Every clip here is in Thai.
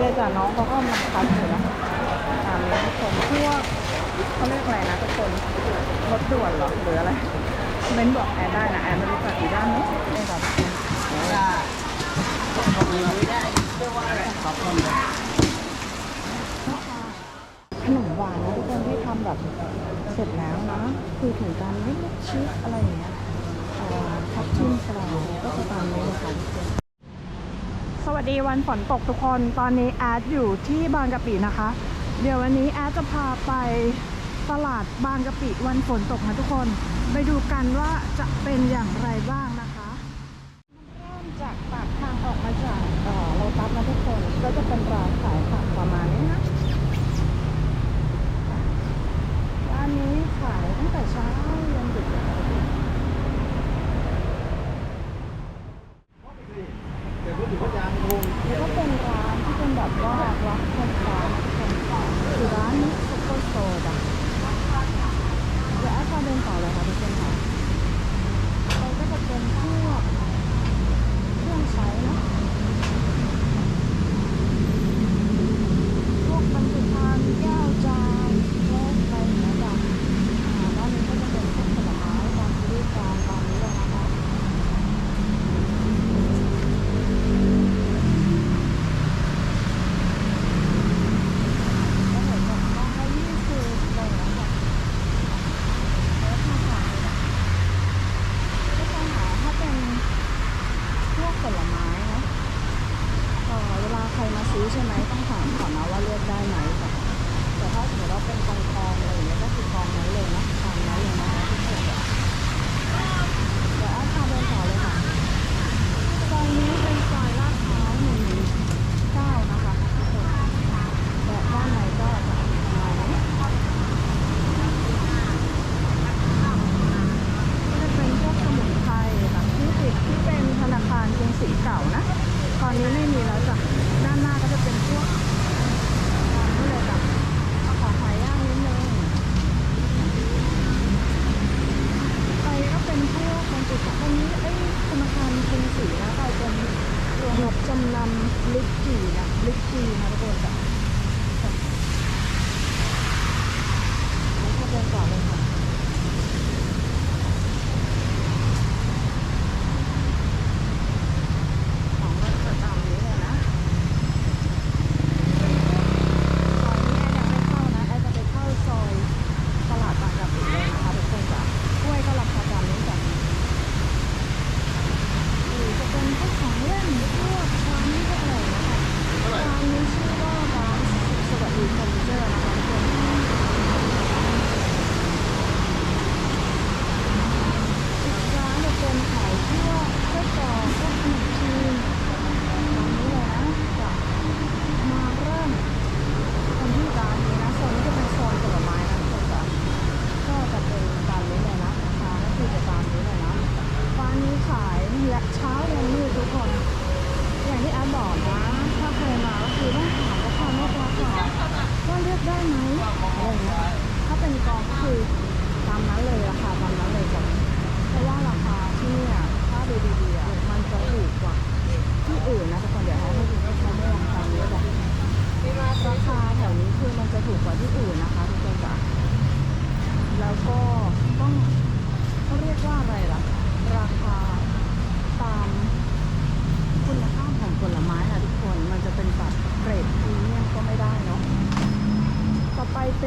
เลยจ้ะน้องเขาก็มาคัดอยู่นะตามนี้ทุกคนพวกเขาเรียกอะไรนะทุกคนรถด่วนเหรอหรืออะไรเม้นบอกแอนได้นะแอนไม่รู้จักอีด้านนี้นี่ค่ะทุกคนขนมหวานนะทุกคนที่ทำแบบเสร็จแล้วนะ คือถึงการไม่ลูกชีสอะไรอย่างเงี้ยทับทิมสลาก็จะตามนี้เลยค่ะทุกคน วัสดีวันฝนตกทุกคน ตอนนี้แอดอยู่ที่บางกะปินะคะ เดี๋ยววันนี้แอดจะพาไปตลาดบางกะปิวันฝนตกนะทุกคน ไปดูกันว่าจะเป็นอย่างไรบ้างนะคะเริ่มจากปากทางออกมาจากเอ่อโลตัสนะทุกคน ก็จะเป็นร้านขายผักประมาณนี้นะร้านนี้ขายตั้งแต่เช้ายันดึกเลยค่ะทุกคน แล้วก็เป็นร้านที่เป็นแบบว่ารักคนฟ้าคนฟ้าคือร้านนี้ซุปเปอร์โซดอะเดี๋ยวแอดพาเดินต่อเลยค่ะทุกคนค่ะเราก็จะเป็นพวกเครื่องใช้เนอะพวกบรรจุภัณฑ์แก้วจานโต๊ะอะไรอย่างเงี้ยจ้ะอ่าด้านนี้ก็จะเป็นพวกผลไม้ตามฤดูกาลตามนี้เลยนะคะ ก็เหมือนกับน้องละยี่สิบอะไรอย่างเงี้ยค่ะแล้วถ้าหาก็จะหาถ้าเป็นพวกผลไม้เนาะเอ่อเวลาใค รมาซื้ใช่ไหมต้องถามก่อนนะว่าเลือกได้ไหมค่ะแต่ถ้าสมมติว่าเป็นกองกองอะไรอย่างเงี้ยก็คือกองนั้นเลยนะตามนั้นเลยนะคะทุกคนเดี๋ยวอดพาเดินต่อเลยค่ะซอยนี้เป็นซอยลาดพร้าวหนึ่งเก้านะคะทุกคนแต่ด้านในก็จะประมาณนั้ก็จะเป็นพวกสมุนไพรแบบที่ติดที่เป็นธนาคารกรุงศรีเก่านะ ตอนนี้ไม่มีแล้วจ้ะ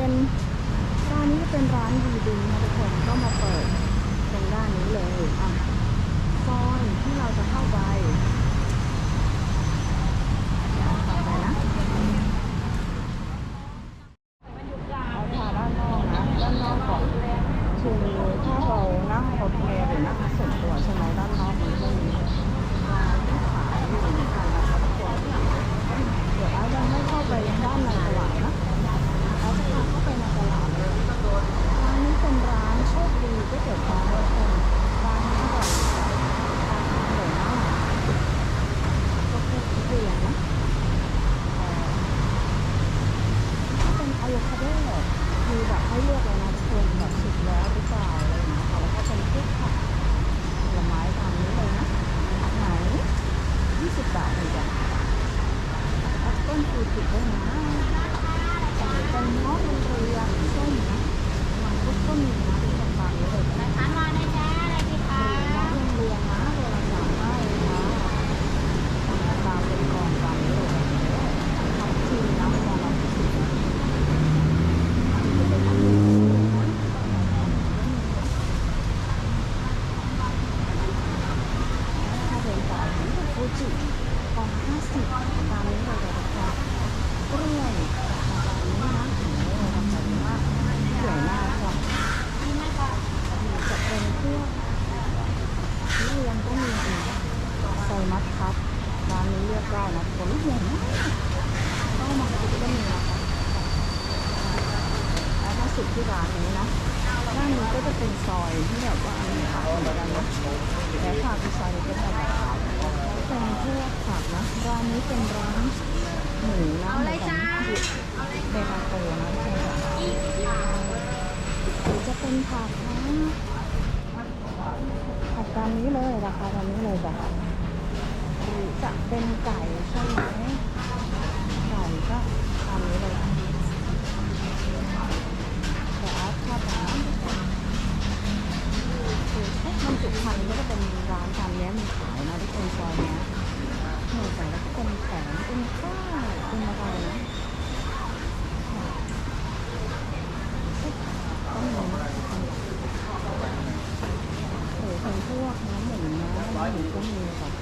เป็นร้านนี้จะเป็นร้านดีดึงนะทุกคนก็มาเปิด ตรงด้านนี้เลยอะซอยที่เราจะเข้าไปเดี๋ยวตามไปนะเอาทาด้านนอกนะ ด้านนอกก่อนคือถ้าเรานั่งรถเมล์หรือนั่งส่วนตัวใช่ไหมด้านนอกมันก็มีร้านที่ขายอยู่เหมือนกันนะคะทุกคนเดี๋ยวอาจจะไม่เข้าไปด้านในตลาดนะอาจจะพาเข้าไปในตลาดเลย ร้านนี้เป็นร้านโชคดีก๋วยเตี๋ยวปลาทุกคนร้านนี้อร่อยค่ะราคาอร่อยมาก ผิดด้วยนะแต่เป็นเงาะเป็นเรือส้มนะมังคุดก็มีนะทุกคนฟังเลย ทานมาได้จ้าอะไรดีคะ เงาะเรืองๆนะเวลาสามารถเลยนะทำตามเป็นกองฟังเลยทำทีนะไม่มองเราผิดนะถ้าเดินต่อฟูจิกองห้าสิบตามนี้เลยนะคะกล้วยตามนี้นะโอ้โหทำแบบว่าสวยมากค่ะ นี่นะคะ จะเป็นพวกทุเรียนก็มีอีกไซมัสครับร้านนี้เลือกได้นะผลใหญ่มากก็มังคุดก็มีนะคะแล้วถ้าสุดที่ร้านนี้นะด้านนี้ก็จะ เป็นซอยที่แบบว่ามีขายเหมือนกันนะแล้วค่ะคือซอยนี้ก็จะแบบเป็นพวกผักนะร้านนี้เป็นร้านหมูนะเอาเลยจ้าเบทาโกนะใช่ไหมหรือจะเป็นผักนะผัดตามนี้เลยราคาตามนี้เลยจ้ะหรือจะเป็นไก่ใช่ไหมไก่ก็ตามนี้เลยแต่อา ร์ตชอบแบบนั้นคือพวกมันจุพันก็จะเป็นร้านตามนี้มขายนะที่เป็นซอยนี้หน่ใส่แล้วก็เป็นแขนเป็นข้าวเป็นอะไรนะต้องมีหรือเป็นพวกน้ำหมูนะน้ำหมูก็มีแบบ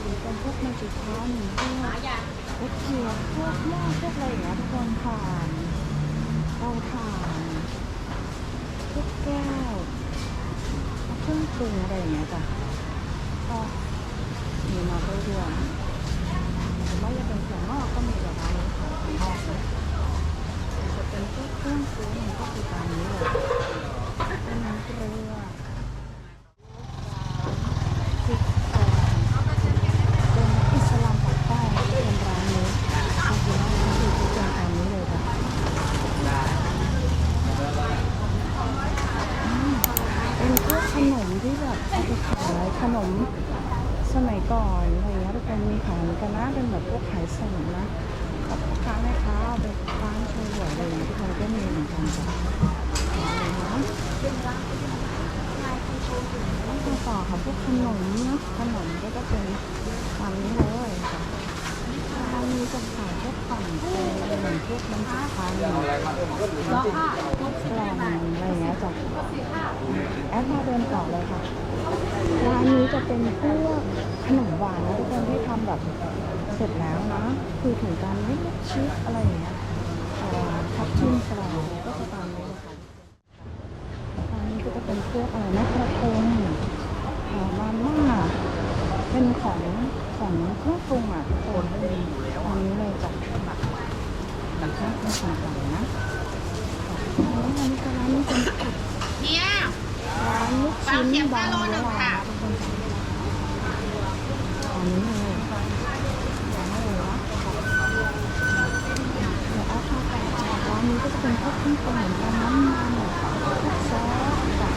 หรือเป็นพวกมาจิค้อนพวกหาอย่างพวกเทียนพวกหม้อพวกอะไรอย่างเงี้ยทุกคนถ่านเตาถ่านพวกแก้ว เครื่องปรุงอะไรอย่างเงี้ยจ้ะก็มีมาเรื่อยๆหรือว่าจะเป็นส่วงอกก็มีแบบร้านนี้ขายถั่วงอกนะจะเป็นพวกเครื่องปรุงก็คือตามนี้เลยเป็นน้ำเกลือ พริกแกงเป็นอิสลามปักใต้เป็นร้านนี้ก็คือร้านนี้คือพริกแกงตามนี้เลยค่ะอืมเป็นพวกขนมที่แบบเอาไปขายข นมสมัยก่อนอะไรเงี้ยทุกคนมีขายกันนะเป็นแบบพวกขายส่งนะกับพ่อค้าแม่ค้าเอาไปร้านโชว์หวยอะไรอย่างเงี้ยทุกคนก็มีเหมือนกันจ้ะต่อค่ะพวกขนมนะขนมก็จะเป็นตามนี้เลยค่ะร้านนี้จะขายพวกปั่นเตยเหมือนพวกน้ำจิ้มพายพวกแล้วค่ะแกลมอะไรเงี้ยจ้ะแอดมาเดินต่อเลยค่ะ เป็นพวกขนมหวานนะทุกคนที่ทำแบบเสร็จแล้วนะ คือถึงการไม่ชีสอะไรอย่างเงี้ยทับทิมสลัดก็จะตามนี้นะคะอันนี้ก็จะเป็นพวกอะไรนะกระทงเอ่อมาม่าเป็นของของเครื่องปรุงอะทุกคนอันนี้เลยจ้ะแบบเครื่องปรุงต่างๆนะอันนี้อันนี้ก็ร้านนี้เป็น เนี่ย ร้านลูกชิ้นบาง ปลาเสียบห้าโลหนึ่ง เวลา ค่ะ ทุกคนอันนี้เลยร้านอะไรวะเดี๋ยวเอาข้าวไก่จ้ะร้านนี้ก็จะเป็นพว กเครื่องปรุงเหมือนกันน้ำมันพวกซอสจ้ะ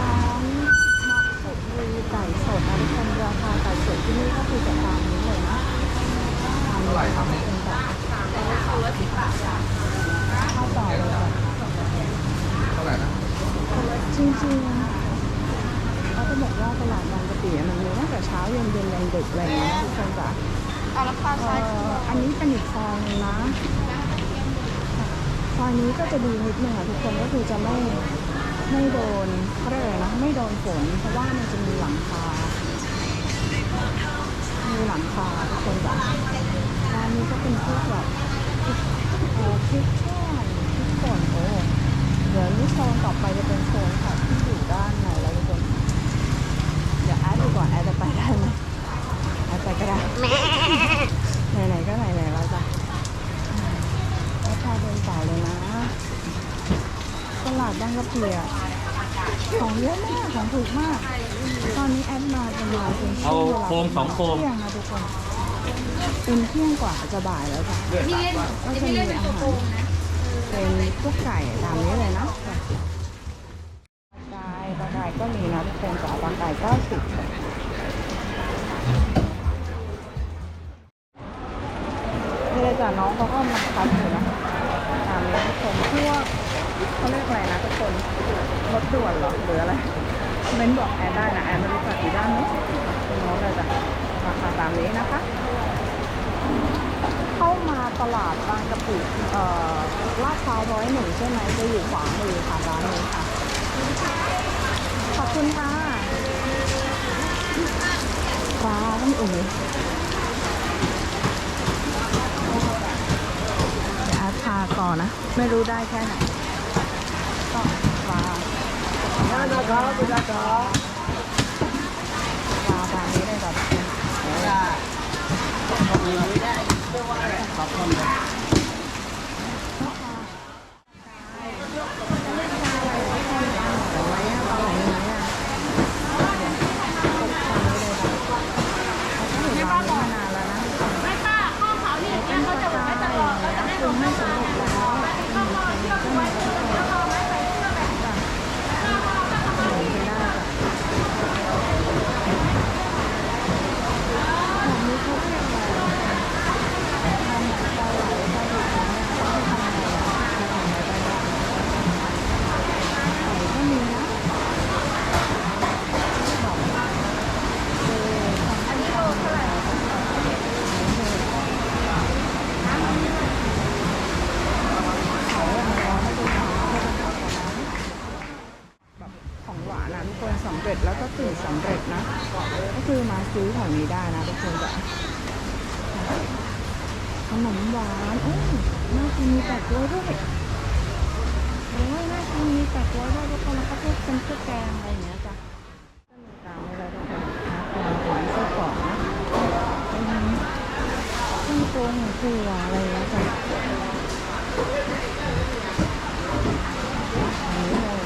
ร้านมักสุรีไก่สดนะทุกคนราคาไก่สดที่นี่ก็คือจะตามนี้เลยนะตามนี้ค่ะเป็นแบบข้าต่อเลยค่ะเท่าไหร่นะจริงๆเขาจะบอกว่าตลาดบางกะปิมันมีตั้งแต่เช้าเย็นเย็นยันดึกอะไรอย่างเงี้ยทุกคนจ้ะเอาราคาเอ่ใช้ออันนี้เป็นอีกซอยหนึงนะ ซอยนี้ก็จะดีนิดนึงอะทุกคนก็คือจะไม่ไม่โดนเขาเรียกอะไรนะไม่โดนฝนเพราะว่ามันจะมีหลังคา มีหลังคาทุกคนแบบร้านนี้ก็เป็นพวกแบบพริกเอ่อพริกแห้งพริกป่นโอ้เดี๋ยวนี้โซนต่อไปจะเป็นโซนของที่อยู่ด้านในแล้วทุกคนเดี๋ยวแอดดูก่อนแอดจะไปได้ไหมแอดไปก็ได้ไหนๆก็ไหนๆแล้วะ เดินสายเลยนะ ตลาดดังกระเปียของเยอะมาก ของถูกมาก ตอนนี้แอดมาประมาเป็นช่วงเอาโคมสองโคม เที่ยงนะทุกคนเป็นเที่ยงกว่าจะบ่ายแล้วค่ะพี่เล่ก็จะมีอาหารเป็นพวกไก่ตามนี้เลยนะปลาก่ยปลาก่ก็มีนะทุกคนแต่ปลากาย90 อะไรนะทุกคนรถด่วนหรอหรืออะไรเม้นบอกแอนได้นะแอนไม่รู้จักอยู่ด้านนู้นตรงเลยจ้ะราคาตามนี้นะคะ เข้ามาตลาดบางกะปิเอ่อลาดพร้าวร้อยหนึ่งใช่ไหมจะอยู่ขวามือค่ะร้านนี้ค่ะ ขอบคุณค่ะร้านอ๋เดี๋ยอาพาก่อนนะ ไม่รู้ได้แค่ไหน ก็ปลาปลาร้านนี้ได้แบบแต่ไหมอะปลาไหลไหมอะเขาเห็นร้านนี้มานานแล้วนะ ไม่ป้าข้าวขาวนี่อย่างเงี้ยเขาจะบอกให้ตลอดเขาจะไม่ลงไม่ลงข้าวขาวเชื่อมไว้เชื่อมแล้วเอาไว้ใส่เสื้อแบบ ของหวานนะทุกคนสำเร็จแล้วก็ตื่นสำเร็จนะ ก็คือมาซื้อแถวนี้ได้นะทุกคนจ้ะขนมหวานโอ้ยน่า กินมีแปดกล้วยด้วยโอ้ยน่ากินมีแปดกล้วยด้วยทุกคนแล้วก็พวกเป็นเครื่องแกงอะไรอย่างเงี้ยจ้ะก็มีตามนี้เลยทุกคนนะเป็นหวานไส้กรอกนะเป็นเครื่องปรุงถั่วอะไรอย่างเงี้ยจ้ะอันนี้เลย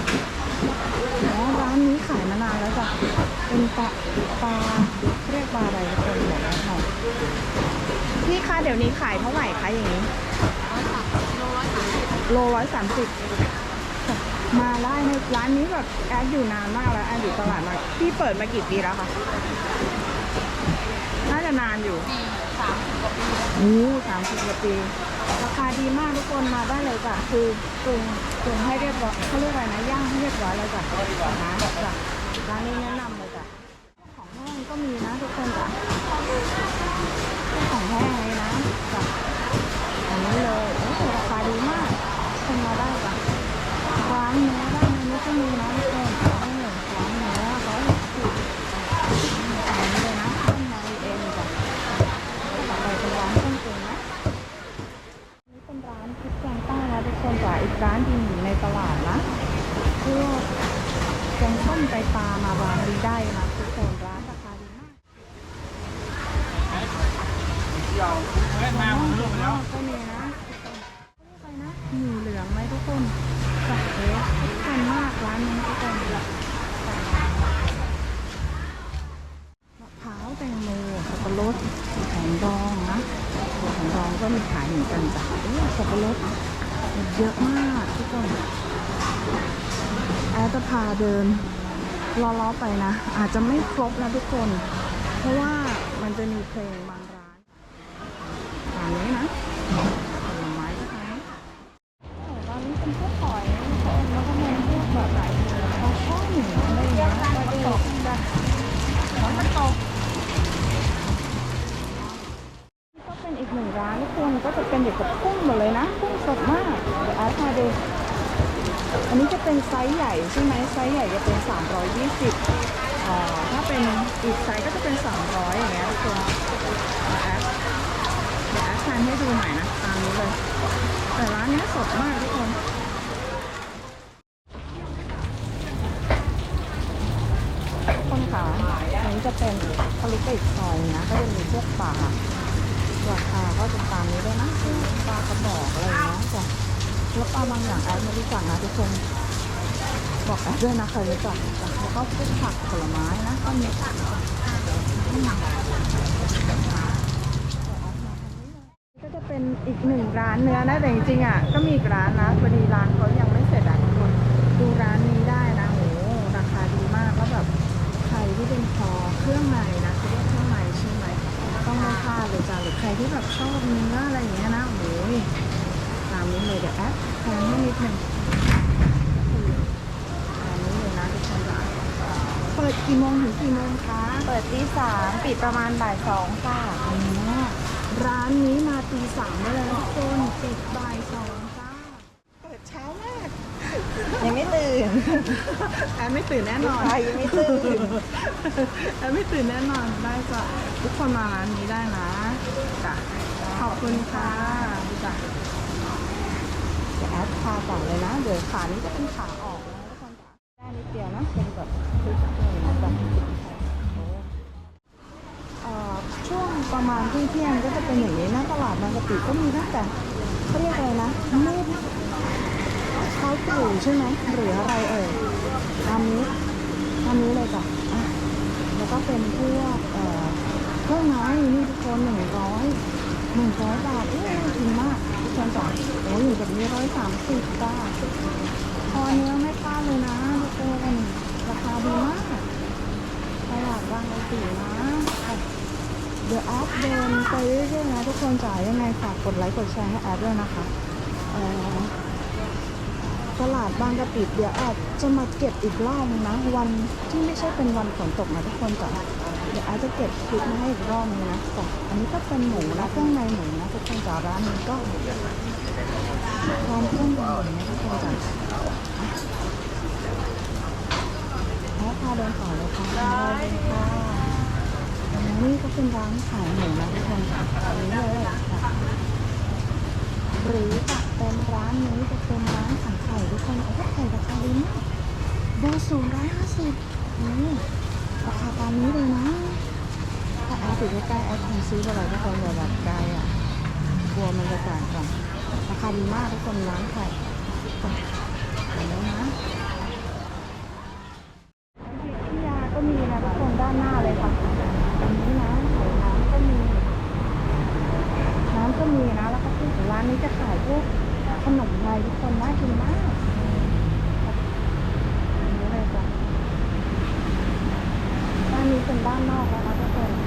อ๋อร้านนี้ขายมานานแล้วจ้ะ เป็นปลาปลาเรียกปลาอะไรคนบอกว่าค่ะพี่คะเดี๋ยวนี้ขายเท่าไหร่คะอย่างนี้ โลร้อยสามสิบมาได้ในร้านนี้แบบแอดอยู่นานมากแล้วแอดอยู่ตลาดมาพี่เปิดมากี่ปีแล้วคะน่าจะนานอยู่สามสิบกว่าปีโอ้สามสิบกว่าปี ราคาดีมากทุกคนมาได้เลยจ้ะคือปรุงปรุงให้เรียบร้อยเขาเรียกอะไรนะย่างให้เรียบร้อยแล้วจ้ะร้านจ้ะร้านนี้แนะนำเลยจ้ะของแห้งก็มีนะทุกคนจ้ะของแห้งเลยนะจ้ะอันนี้เลยโอ้โหราคาดีมากคนมา ได้จ้ะร้านเนื้อด้านนี้ก็มีนะทุกคนเออร้านเนื้อร้อยหกสิบอันนี้เลยนะข้างในเองจ้ะต่อไปเป็นร้านเครื่องปรุงนะ นี่เป็นร้านพริกแกงใต้นะทุกคนจ้ะอีกร้านที่อยู่ในตลาดนะพวกแกงส้มไตปลามาร้านนี้ได้นะทุกคนร้านราคาดีมากก็มีนะทุกคนเรียกอะไรนะหมูเหลืองไหมทุกคนจัดเอ๊ะทุกคนมากร้านนี้ทุกคนมะพร้าวแตงโมสับปะร ดของดองนะของดองก็มีขายเหมือนกันจ้ะโอ้สับปะรดเยอะมากทุกคนแอดจะพาเดินล้อๆไปนะ อาจจะไม่ครบนะทุกคน เพราะว่ามันจะมีเพลงบางร้านตามนี้นะ กุ้งหมดเลยนะกุ้งสดมากเดี๋ยวแอดพาดูอันนี้จะเป็นไซส์ใหญ่ใช่ไหมไซส์ใหญ่จะเป็น 320อ่าถ้าเป็นอีกไซส์ก็จะเป็น 300 อย่างเงี้ยทุกคนเดี๋ยวแอดเดี๋ยวแอดทานให้ดูหน่อยนะตามนี้เลย แต่ร้านเนี้ยสดมากทุกคนคนขาอันนี้จะเป็นทะลุไปอีกซอยนะก็จะมีพวกปลา ราคาก็จะตามนี้ด้วยนะปลากระบอกอะไรเนาะจ้ะแล้วปลาบางอย่างแอดไม่รู้จักนะทุกคนบอกแอดด้วยนะใครรู้จักจ้ะแล้วก็พวกผักผลไม้นะก็มีผักก็จะเป็นอีกหนึ่งร้านเนื้อนะแต่จริงๆอะก็มีอีกร้านนะพอดีร้านเขายังไม่เสร็จอะทุกคนดูร้านนี้ได้นะโหราคาดีมากแล้วแบบใครที่เป็นคอเครื่องในนะคือเรียกเครื่องในใช่ไหมต้องไม่พลาดเลยจ้ะหรือใครที่แบบชอบเนื้ออะไรอย่างเงี้ยนะโอ้ยตามนี้เลยเดี๋ยวแอปแพนให้นิดหนึ่งตามนี้เลยนะทุกคนจ้ะเปิดกี่โมงถึงกี่โมงคะ เปิดตีสามปิดประมาณบ่ายสองค่ะ อ๋อร้านนี้มาตีสามได้เลยนะทุกคนปิดบ่ายสองจ้า เปิดเช้ามาก ยังไม่ตื่นแอนไม่ตื่นแน่นอนใครยังไม่ตื่นแอนไม่ตื่นแน่นอนได้จ้ะทุกคนมาร้านนี้ได้นะจ้ะขอบคุณค่ะจ้ะเดี๋ยวแอดพาต่อเลยนะเดี๋ยวขานี้จะเป็นขาออกนะทุกคนจ้ะได้นิดเดียวนะเป็นแบบคลิปเลยนะแบบโอ้เอ่อช่วงประมาณเที่ยงๆก็จะเป็นอย่างนี้นะตลาดบางกะปิก็มีนะแต่เขาเรียกอะไรนะมืด เช้าตรู่ใช่ไหมหรืออะไรเอ่ยตามนี้ตามนี้เลยจ้ะอะแล้วก็เป็นพวกเอ่อเครื่องไม้นี่ทุกคนหนึ่งร้อยหนึ่งร้อยบาทเอ้ยน่ากินมากทุกคนจ้ะโอ้ยอยู่แบบนี้ร้อยสามสิบบาทพอเนื้อไม่พลาดเลยนะทุกคนราคาดีมากตลาดบางกะปินะเดี๋ยวแอปเดินไปเรื่อยๆนะทุกคนจ๋ายังไงฝากกดไลค์กดแชร์ให้แอปด้วยนะคะเอ่อ ตลาดบางกะปิเดี๋ยวอาจจะมาเก็บอีกรอบนึงนะ วันที่ไม่ใช่เป็นวันฝนตกนะทุกคนจ้ะเดี๋ยวอาจจะเก็บคลิปมาให้อีกรอบนึงนะจ้ะอันนี้ก็เป็นหมูนะเครื่องในหมูนะทุกคนจ้ะร้านนี้ก็พร้อมเครื่องในหมูนะทุกคนจ้ะแล้วพาเดินต่อเลยค่ะได้ค่ะอันนี้ก็เป็นร้านขายหมูนะทุกคนจ้ะอันนี้เลยค่ะหรือจะ เป็นร้านนี้จะเป็นร้านขายไข่ทุกคนโอ้ไข่ราคาดีมากเบอร์ศูนย์ร้อยห้าสิบนี่ราคาตามนี้เลยนะ ถ้าแอดอยู่ใกล้ๆแอดคงซื้อไปเลยทุกคนอย่าแบบไกลอะกลัวมันจะต่างกันราคาดีมากทุกคนร้านไข่ไปแล้วนะพิยาก็มีนะทุกคนด้านหน้าเลยค่ะอันนี้นะขายน้ำก็มี น้ำก็มีนะ แล้วก็ที่ร้านนี้จะขายพวกขนมไทยทุกคนน่ากินมากอันนี้เลยจ้ะ ด้านนี้เป็นด้าน